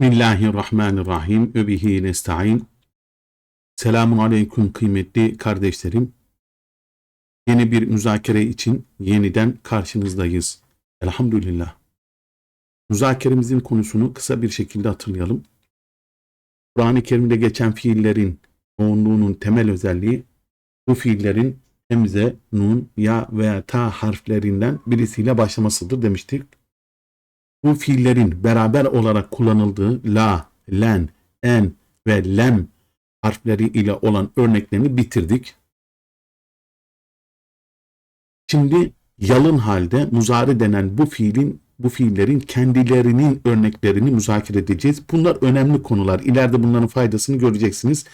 Bismillahirrahmanirrahim. Öbihi nesta'in. Selamun aleyküm kıymetli kardeşlerim. Yeni bir müzakere için yeniden karşınızdayız. Elhamdülillah. Müzakeremizin konusunu kısa bir şekilde hatırlayalım. Kur'an-ı Kerim'de geçen fiillerin çoğunluğunun temel özelliği bu fiillerin hemze, nun, ya veya ta harflerinden birisiyle başlamasıdır demiştik bu fiillerin beraber olarak kullanıldığı la, len, en ve lem harfleri ile olan örneklerini bitirdik. Şimdi yalın halde muzari denen bu fiilin bu fiillerin kendilerinin örneklerini müzakere edeceğiz. Bunlar önemli konular. İleride bunların faydasını göreceksiniz.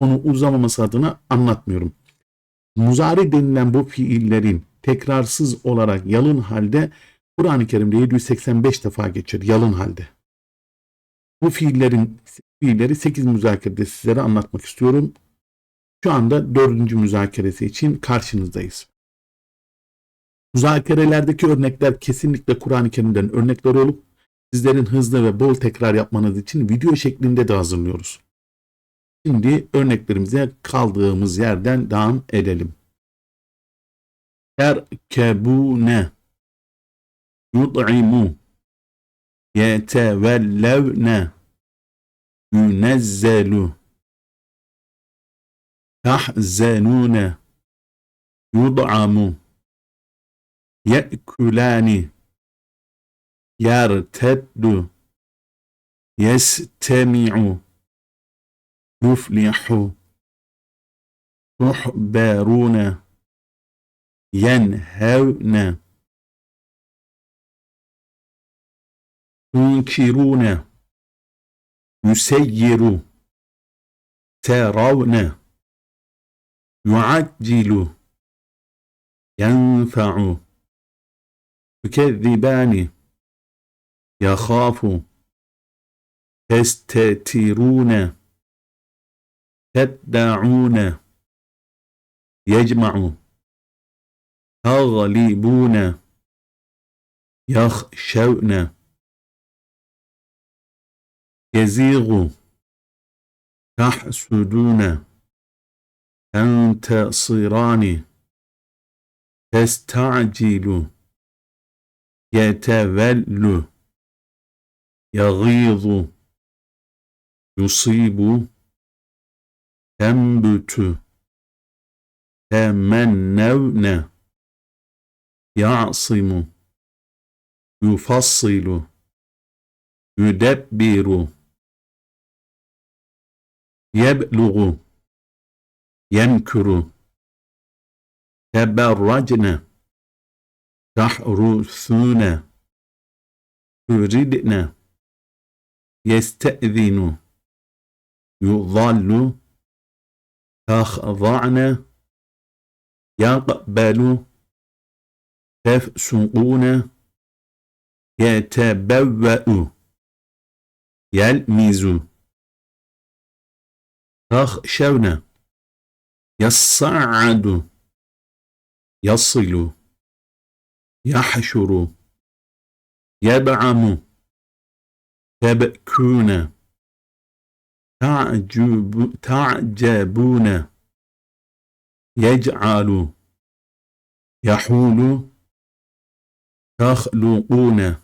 Onu uzamaması adına anlatmıyorum. Muzari denilen bu fiillerin tekrarsız olarak yalın halde Kur'an-ı Kerim'de 785 defa geçer yalın halde. Bu fiillerin fiilleri 8 müzakerede sizlere anlatmak istiyorum. Şu anda dördüncü müzakeresi için karşınızdayız. Müzakerelerdeki örnekler kesinlikle Kur'an-ı Kerim'den örnekler olup sizlerin hızlı ve bol tekrar yapmanız için video şeklinde de hazırlıyoruz. Şimdi örneklerimize kaldığımız yerden devam edelim. Erkebune يطعم يتولون ينزل تحزنون يطعم يأكلان يرتد يستمع يفلح تحبرون ينهون تنكرون يسير ترون يعجل ينفع يكذبان يخاف تستترون تدعون يجمع تغلبون يخشون. يزيغ تحسدون تنتصران تستعجل يتولى يغيظ يصيب تنبت تمنون يعصم يفصل يدبر يبلغ يمكر تبرجن تحرثون تردن يستأذن يظل تخضعن يقبل تفسقون يتبوأ يلمز. تخشون يصعد يصل يحشر يبعم تبكون تعجب تعجبون يجعل يحول تخلقون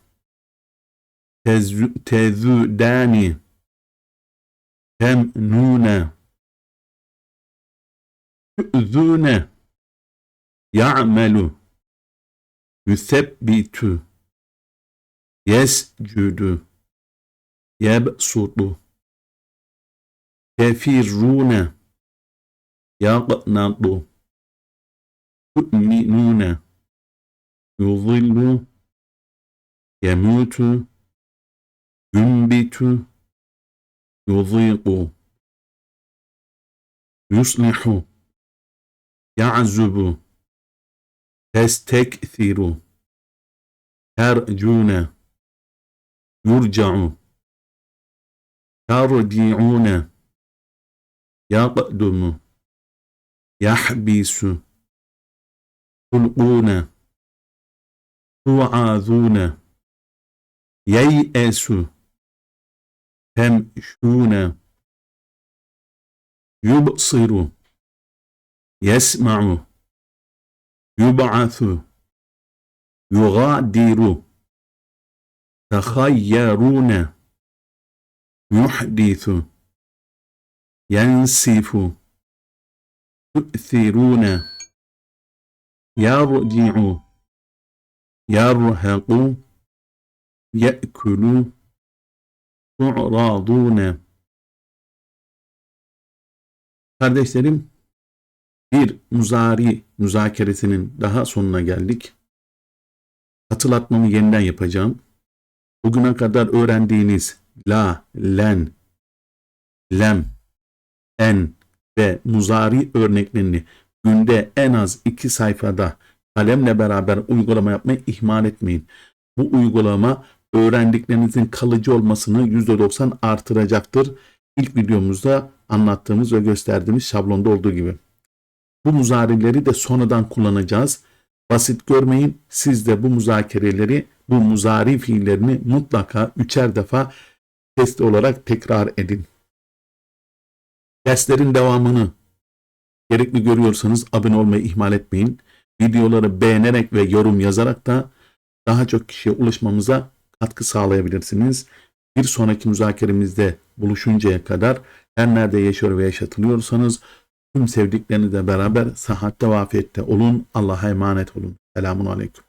تذودان temnune. Tu'zune ya'melu. Yusebbitu yescudu yebsutu. Tefirrune yaqnatu. Tu'minune yuzillu. Yemutu yumbitu يضيق يصلح يعزب تستكثر ترجون يرجع ترجعون يقدم يحبس تلقون توعظون، ييأس، يمشون يبصر. يسمع. يبعث. يغادر. تخيرون يحدث. ينسف. تؤثرون يرجع. يرهق. يأكل. tu'radune. Kardeşlerim, bir muzari müzakeresinin daha sonuna geldik. Hatırlatmamı yeniden yapacağım. Bugüne kadar öğrendiğiniz la, len, lem, en ve muzari örneklerini günde en az iki sayfada kalemle beraber uygulama yapmayı ihmal etmeyin. Bu uygulama öğrendiklerinizin kalıcı olmasını %90 artıracaktır. İlk videomuzda anlattığımız ve gösterdiğimiz şablonda olduğu gibi. Bu muzarileri de sonradan kullanacağız. Basit görmeyin. Siz de bu muzakereleri, bu muzari fiillerini mutlaka üçer defa test olarak tekrar edin. Derslerin devamını gerekli görüyorsanız abone olmayı ihmal etmeyin. Videoları beğenerek ve yorum yazarak da daha çok kişiye ulaşmamıza katkı sağlayabilirsiniz. Bir sonraki müzakeremizde buluşuncaya kadar her nerede yaşıyor ve yaşatılıyorsanız tüm sevdiklerinizle beraber sıhhatte ve afiyette olun. Allah'a emanet olun. Selamun Aleyküm.